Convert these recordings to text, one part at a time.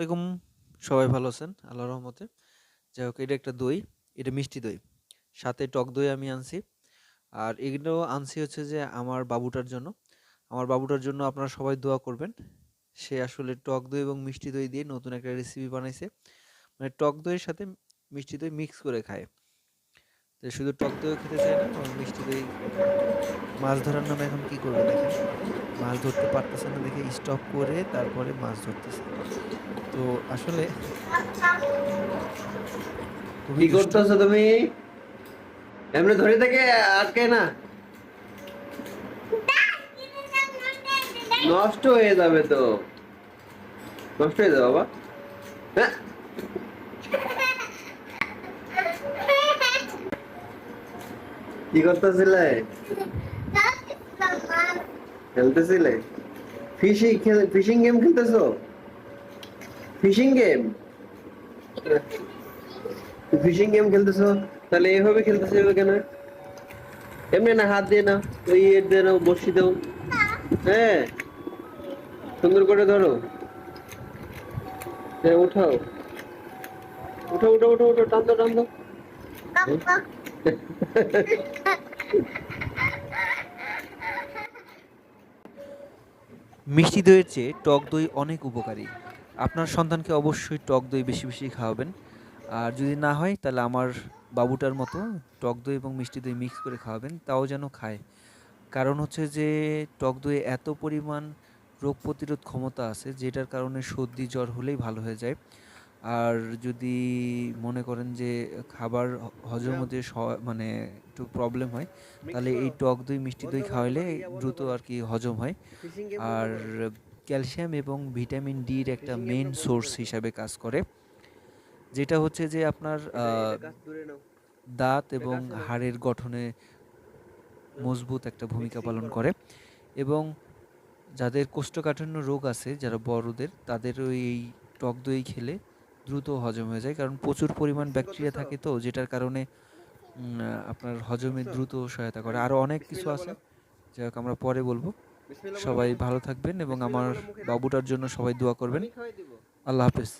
আসসালামাইকুম সবাই ভালো আছেন? আল্লাহ রহমতে। যাই হোক, এটা একটা দই, এটা মিষ্টি দই। সাথে টক দই আমি আনছি। আর এগুলো আনছি হচ্ছে যে আমার বাবুটার জন্য। আমার বাবুটার জন্য আপনারা সবাই দোয়া করবেন। সে আসলে টক দই এবং মিষ্টি দই দিয়ে নতুন একটা রেসিপি বানাইছে। মানে টক দইয়ের সাথে মিষ্টি দই মিক্স করে খায়। তো শুধু টক দইও খেতে চায় না এবং মিষ্টি দই মাছ ধরার নামে এখন কি করবে দেখেন? মাছ ধরতে পারতেছে না দেখে স্টপ করে তারপরে মাছ ধরতেছে। তো আসলে কি করতেছো তুমি? এমনি ধরে থেকে আটকে না? নষ্ট হয়ে যাবে তো। নষ্ট হয়ে যাবে বাবা। হ্যাঁ? কি করতেছিলে? খেলতেছিলে? ফিশিং ফিশিং গেম খেলতেছো? ফিশিং গেম ফিশিং গেম খেলতেছো? তাহলে এভাবে খেলতেছো কেন? এমনি না, হাত দিয়ে না, ওই ইয়ে দিয়ে না বসি দাও। হ্যাঁ? সুন্দর করে ধরো। হ্যাঁ উঠাও। উঠো উঠো উঠো উঠো টান দাও টান দাও। মিষ্টি দইয়ের চেয়ে টক দই অনেক উপকারী। আপনার সন্তানকে অবশ্যই টক দই বেশি বেশি খাওয়াবেন। আর যদি না হয়, তাহলে আমার বাবুটার মতো টক দই এবং মিষ্টি দই মিক্স করে খাওয়াবেন, তাও যেন খায়। কারণ হচ্ছে যে, টক দইয়ে এত পরিমাণ রোগ প্রতিরোধ ক্ষমতা আছে, যেটার কারণে সর্দি, জ্বর হলেই ভালো হয়ে যায়। আর যদি মনে করেন যে খাবার হজম হতে মানে একটু প্রবলেম হয়, তাহলে এই টক দই, মিষ্টি দই খাওয়াইলে দ্রুত আর কি হজম হয়। আর ক্যালসিয়াম এবং ভিটামিন ডির একটা মেইন সোর্স হিসাবে কাজ করে, যেটা হচ্ছে যে আপনার দাঁত এবং হাড়ের গঠনে মজবুত একটা ভূমিকা পালন করে এবং যাদের কোষ্ঠকাঠিন্য রোগ আছে, যারা বড়দের, তাদের ওই এই টক দই খেলে দ্রুত হজম হয়ে যায় কারণ প্রচুর পরিমাণ ব্যাকটেরিয়া থাকে তো যেটার কারণে আপনার হজমে দ্রুত সহায়তা করে। আরও অনেক কিছু আছে। যাই হোক আমরা পরে বলব। সবাই ভালো থাকবেন এবং আমার বাবুটার জন্য সবাই দোয়া করবেন। আল্লাহ হাফেজ।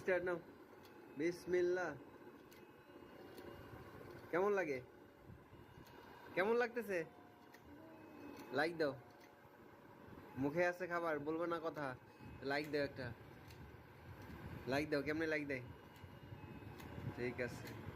স্টার্ট নাও। বিসমিল্লাহ। কেমন লাগে? কেমন লাগতেছে? লাইক দাও। মুখে আছে খাবার বলব না কথা। লাইক দাও একটা। লাইক দাও কেমনে লাইক দেয়? ঠিক আছে।